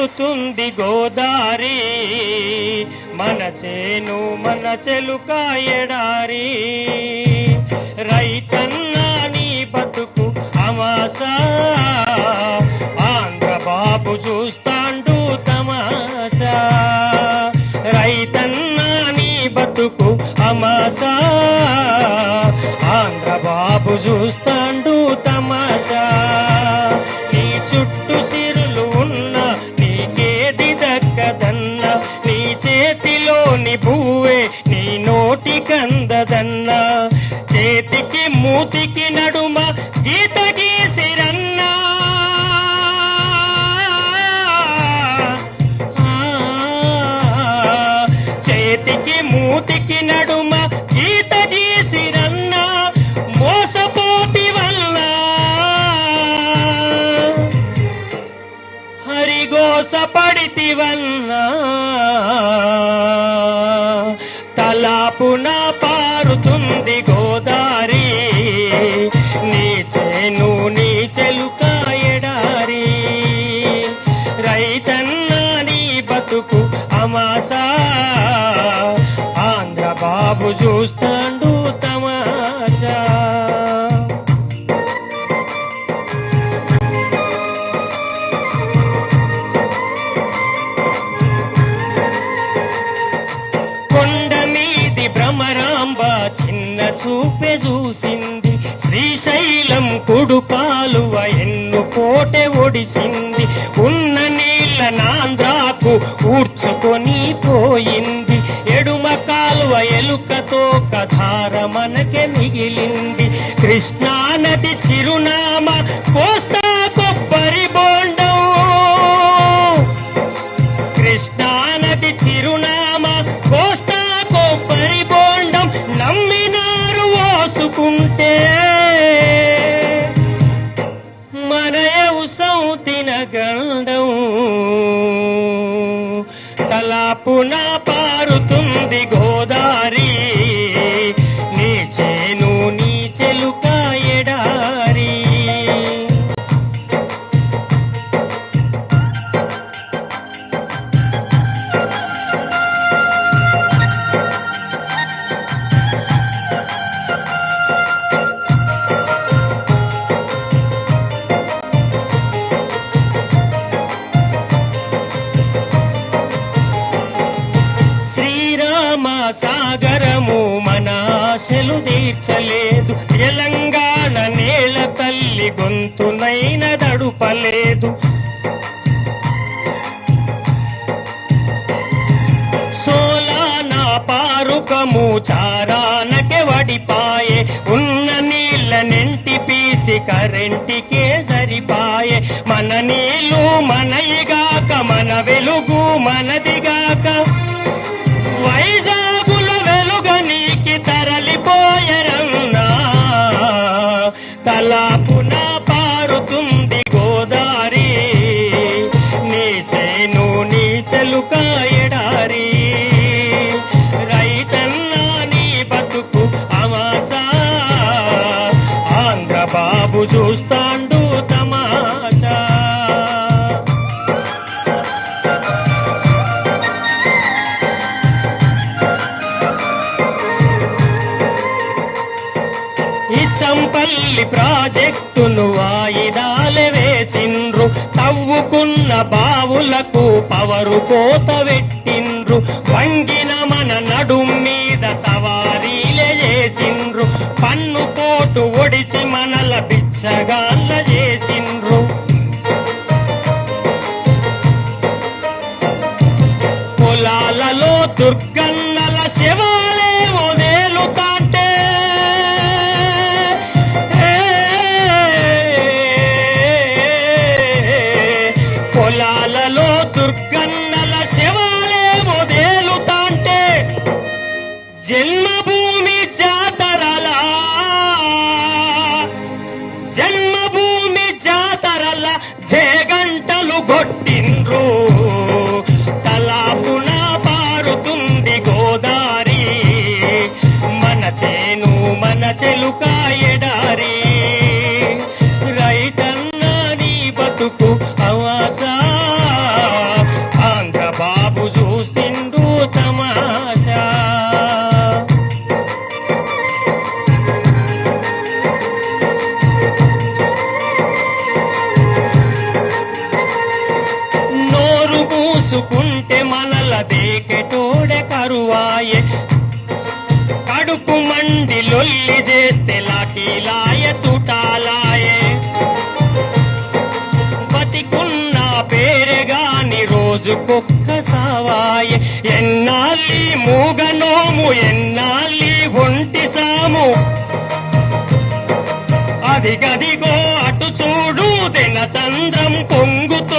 పారుతుంది గోదారి. మన చేను మన చెలుక ఎడారి. రైతన్న నీ బతుకు అమాసా. ఆంధ్ర బాబు చూస్తాండు తమాసా. రైతన్న నీ బతుకు అమాసా. ఆంధ్ర బాబు చూస్తా నోటి కందదన్న. చేతికి మూతికి నడుమ గీత గీసిరన్న. చేతికి మూతికి నడుమ గీత గీసిరన్న. మోసపోతి వల్ల. హరిగోస పడితి వల్ల. చూస్తాండు తమాషా. కొండ మీది భ్రమరాంబ చిన్న చూపే చూసింది. శ్రీశైలం కుడుపాలువ ఎన్ను కోటె ఒడిసింది. ఉన్న నీళ్ళ నాంద్రాకు ఊడ్చుకొని పోయింది. ధార మనకే మిగిలింది. కృష్ణా నది చిరునామ కోస్తా కొబ్బరి బోండం కృష్ణా నది చిరునామా కోస్తా కొబ్బరి బోండం నమ్మినారు ఓసుకుంటే. ఆశలు తీర్చలేదు. తెలంగాణ నేల తల్లి గొంతునైన దడుపలేదు. సోలానా పారుకము చారానకే వడిపాయే. ఉన్న నీళ్ళ నెంటి పీసి కరెంటికే సరిపాయే. మన నీళ్ళు మనయిగాక మన వెలుగు మనది తలాపున పారుతుంది గోదారి నీ చేను నీ చెలుక ఎడారి. రైతన్నా నీ బతుకు అమాసా ఆంధ్ర బాబు చూస్తాండు ఈ ప్రాజెక్టును వాయిదాలు వేసిండ్రు. తవ్వుకున్న బావులకు పవరు కోత పెట్టిండ్రు. వంగిన మన నడుం మీద సవారీలే చేసిండ్రు. పన్ను కోటు ఒడిచి మనల బిచ్చగాళ్ళ చేసిండ్రు. చెలుక ఎడారి బతుకు అవాసా. ఆంధ్ర బాబు చూసిండు తమాషా. నోరు మూసుకుంటే మనల దేకెట్ లొల్లి చేస్తే లాఠీలాయ తుటాలాయే. బతికున్న పేరుగాని రోజుకొక్క సావాయే. ఎన్నాళ్ళి మూగనోము ఎన్నాళ్ళి ఒంటి సాము. అది గదిగో అటు చూడు దినచంద్రం పొంగుతుంది